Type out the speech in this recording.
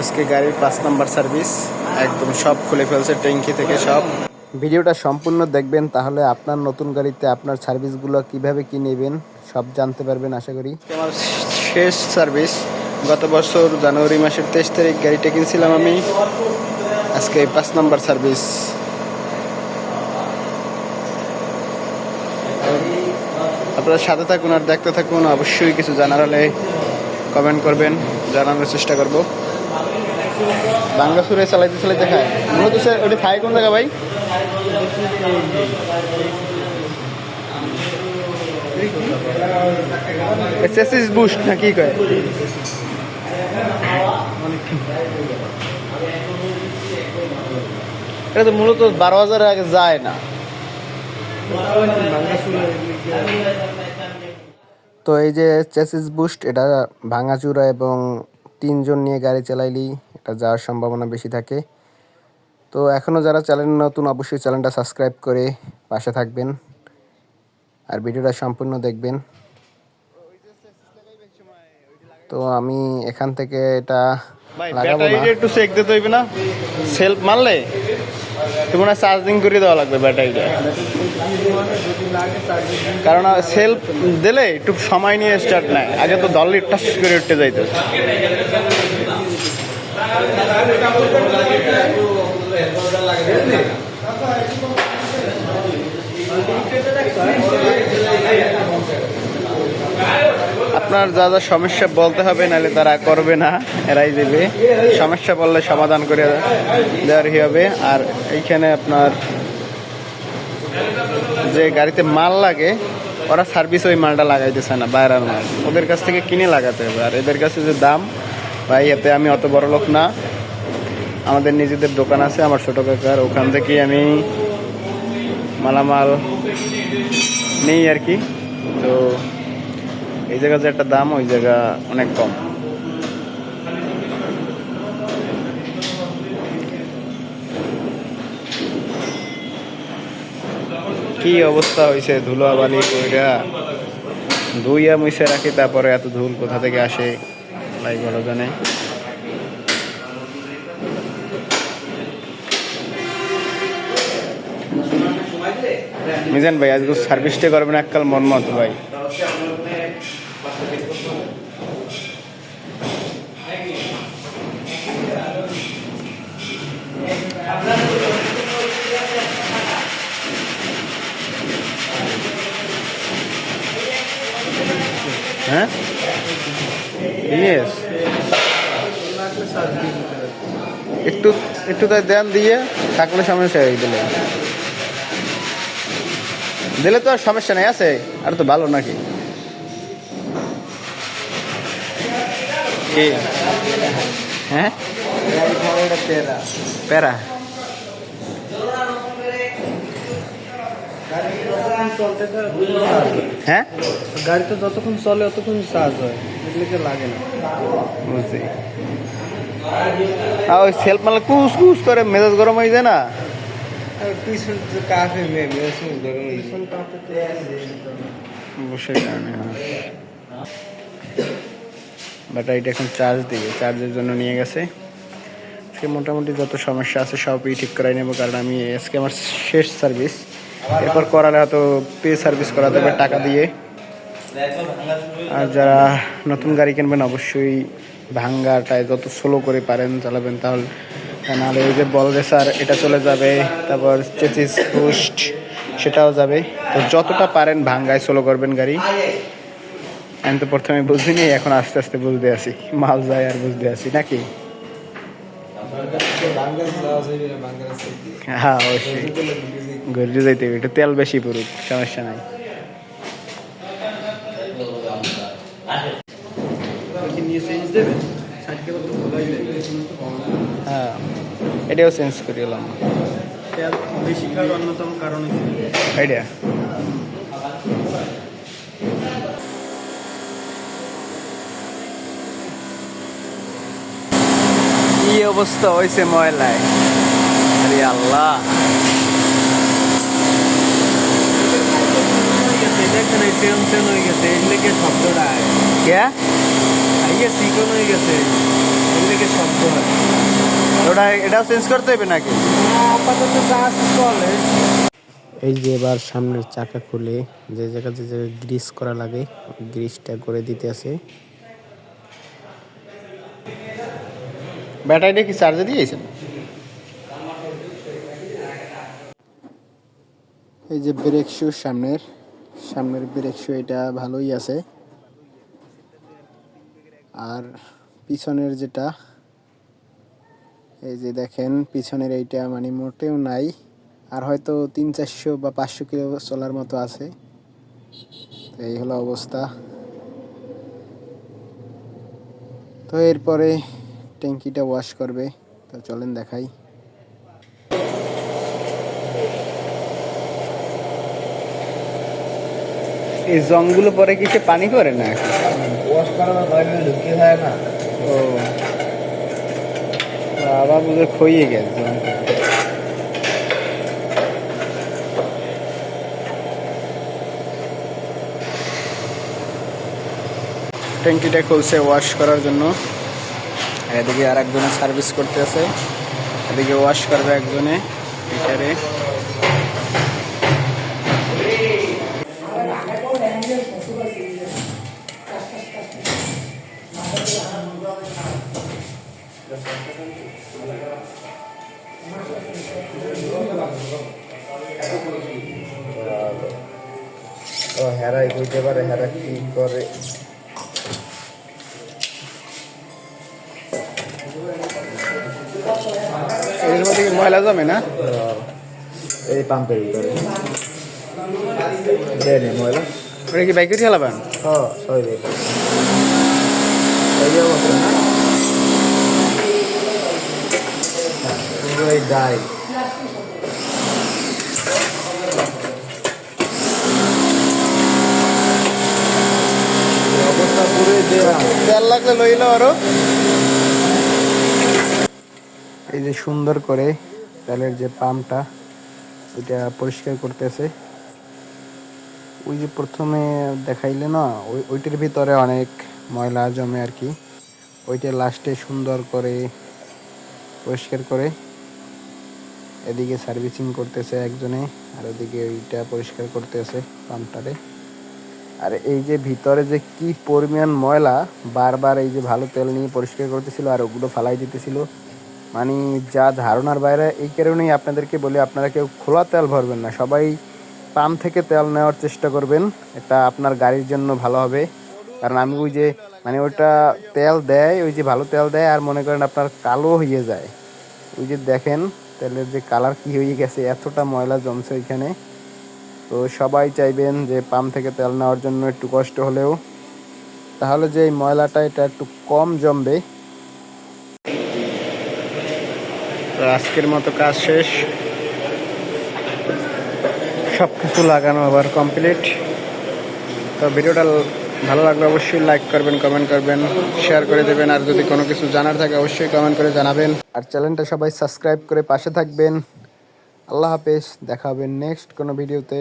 আজকে গাড়ির পাঁচ নাম্বার সার্ভিস, একদম সব খুলে ফেলছে ট্যাঙ্কি থেকে সব। ভিডিওটা সম্পূর্ণ দেখবেন, তাহলে আপনার নতুন গাড়িতে আপনার সার্ভিসগুলো কীভাবে কি নেবেন, সব জানতে পারবেন, আশা করি। আমার শেষ সার্ভিস। গত বছর জানুয়ারি মাসের তেইশ তারিখ গাড়িটা কিনছিলাম আমি। আজকে পাঁচ নাম্বার সার্ভিস। আপনারা সাথে থাকুন আর দেখতে থাকুন, অবশ্যই কিছু জানার হলে কমেন্ট করবেন, জানানোর চেষ্টা করব। বাংলা সুরে চালাইতে চালাইতে খায়। মূলত স্যার ওটি খায় কোন জায়গা ভাই? এসএসএস বুস্ট না কি কয়? এটা তো মূলত বারো হাজারের আগে যায় না। তো এই যে চেসিস বুস্ট, এটা ভাঙাচুরা এবং তিনজন নিয়ে গাড়ি চালাইলেই এটা যাওয়ার সম্ভাবনা বেশি থাকে। তো এখনও যারা চ্যানেল নতুন অবশ্যই চ্যানেলটা সাবস্ক্রাইব করে পাশে থাকবেন। আর ভিডিওটা সম্পূর্ণ দেখবেন। তো আমি এখান থেকে এটা লাগাবো না। একটু চেক দিতে হইবে না? সেলফ মারলে তো হয় চার্জিং করে দেওয়া লাগবে ব্যাটারিটা কারণ সেলফ দিলে একটু সময় নিয়ে স্টার্ট নেয়। আগে তো দল টাস করে উঠতে যাইতো। আপনার যা যা সমস্যা বলতে হবে, নাহলে তারা করবে না, এরাই দেবে। সমস্যা বললে সমাধান করে দেওয়ার ই হবে। আর এইখানে আপনার যে গাড়িতে মাল লাগে, ওরা সার্ভিস ওই মালটা লাগাইতেছে না, বাইরের মাল। ওদের কাছ থেকে কিনে লাগাতে হবে। আর এদের কাছে যে দাম ভাই, এতে আমি অত বড় লোক না। আমাদের নিজেদের দোকান আছে, আমার ছোটো কাকার। ওখান থেকে আমি মালামাল নেই আর কি। তো এই জায়গা যে একটা দাম, ওই জায়গা অনেক কম। কি অবস্থা হয়েছে ধুলা বালি কইরা? ধুইয়া মুইসে রাখি, তারপরে এত ধুল কোথা থেকে আসে? লাই ভালো জানে। মিজান ভাই আজকে সার্ভিসটা করবেন এককাল মন মতো ভাই। ইয়েস একটু একটু তাই দেন দিয়ে থাকলে সমস্যা হয়ে দিলে। দিলে তো আর সমস্যা নেই, আছে? আর তো ভালো নাকি? হ্যাঁ? হ্যাঁ? গাড়ি তো যতক্ষণ চলে, ততক্ষণ চার্জ হয়। এগুলোকে লাগে না। বুঝছি। আর ওই সেলফ মালে কুস কুস করে মেজাজ গরম হয়ে যায় না। পিছন কাফে মে গরম পিছন অবশ্যই কারণে হ্যাঁ। ব্যাটারিটা এখন চার্জ দিবে চার্জের জন্য নিয়ে গেছে। সে মোটামুটি যত সমস্যা আছে সবই ঠিক করাই নেব কারণ আমি আজকে আমার শেষ সার্ভিস এরপর করালে হয়তো পে সার্ভিস করাতে হবে টাকা দিয়ে। আর যারা নতুন গাড়ি কিনবেন, অবশ্যই ভাঙ্গাটায় যত স্লো করে পারেন চালাবেন, তাহলে নাহলে ওই যে বল রেসার, এটা চলে যাবে, তারপর চেচিস পোস্ট, সেটাও যাবে। তো যতটা পারেন ভাঙ্গায় স্লো করবেন গাড়ি। আমি তো প্রথমে বুঝিনি, এখন আস্তে আস্তে বুঝতে আসি। মাল যায় আর বুঝতে আসি, নাকি? হ্যাঁ অবশ্যই। গড়িয়ে যাইতে হবে একটু তেল বেশি পড়ুক, সমস্যা নাই। হ্যাঁ এটাও চেঞ্জ করে এলাম। বেশি অন্যতম কারণ আইডিয়া? কি অবস্থা হয়েছে ময়লায়? আরে আল্লাহ। দেখছেন এই সেন হয়ে গেছে এগুলোকে শব্দটা? কে? হয়ে গেছে। এগুলোকে শব্দ হয়। ওটা এটাও চেঞ্জ করতে হবে নাকি? আপাতত যা আছে চলে। এই যে এবার সামনের চাকা খুলে যে জায়গাতে যে গ্রিস করা লাগে গ্রিসটা করে দিতে আছে। ব্যাটারিটা কি চার্জে দিয়েছেন? এই যে ব্রেক শু সামনের সামনের ব্রেক শু এটা ভালোই আছে। আর পিছনের যেটা, এই যে দেখেন, পিছনের এইটা মানে মোটেও নাই। আর হয়তো তিন চারশো বা পাঁচশো কিলো চলার মতো আছে। তো এই হলো অবস্থা। তো এরপরে ট্যাঙ্কিটা ওয়াশ করবে। তো চলেন দেখাই। এই জংগুলো পরে কি সে পানি করে না? ও। আবার বুঝে খইয়ে গেছে। ট্যাঙ্কিটা খুলছে ওয়াশ করার জন্য। এদিকে আর একজনে সার্ভিস করতে আছে এদিকে ওয়াশ করবে একজনে ও হেরাই বুঝতে পারে হেরা কি করে? এর মধ্যে কি ময়লা জমে না? এই পাম্পের ভিতরে। দেয় নে ময়লা। ওটা কি বাইকে ঠেলাবেন হ সই রে এই অবস্থা না? পুরো এই অবস্থা পুরোই দেওয়া তেল লাগলে লইলো আরও। এই যে সুন্দর করে তেলের যে পাম্পটা ওইটা পরিষ্কার করতেছে। ওই যে প্রথমে দেখাইলে না ওই ওইটার ভিতরে অনেক ময়লা জমে আর কি। ওইটা লাস্টে সুন্দর করে পরিষ্কার করে এদিকে সার্ভিসিং করতেছে একজনে, আর ওদিকে ওইটা পরিষ্কার করতেছে পাম্পটারে। আর এই যে ভিতরে যে কি পরিমাণ ময়লা, বারবার এই যে ভালো তেল নিয়ে পরিষ্কার করতেছিল আর ওগুলো ফালাই দিতেছিল। মানে যা ধারণার বাইরে, এই কারণেই আপনাদেরকে বলি, আপনারা কেউ খোলা তেল ভরবেন না। সবাই পাম্প থেকে তেল নেওয়ার চেষ্টা করবেন, এটা আপনার গাড়ির জন্য ভালো হবে। কারণ আমি ওই যে মানে ওটা তেল দেয়, ওই যে ভালো তেল দেয়, আর মনে করেন আপনার কালো হয়ে যায়। ওই যে দেখেন তেলের যে কালার কি হয়ে গেছে, এতটা ময়লা জমছে ওইখানে। তো সবাই চাইবেন যে পাম্প থেকে তেল নেওয়ার জন্য একটু কষ্ট হলেও। তাহলে যে এই ময়লাটা, এটা একটু কম জমবে। তো আজকের মতো কাজ শেষ। সব কিছু লাগানো আবার কমপ্লিট তো ভিডিওটা ভালো লাগলে অবশ্যই লাইক করবেন কমেন্ট করবেন শেয়ার করে দেবেন। আর যদি কোনো কিছু জানার থাকে, অবশ্যই কমেন্ট করে জানাবেন। আর চ্যানেলটা সবাই সাবস্ক্রাইব করে পাশে থাকবেন। আল্লাহ হাফেজ, দেখা হবে নেক্সট কোনো ভিডিওতে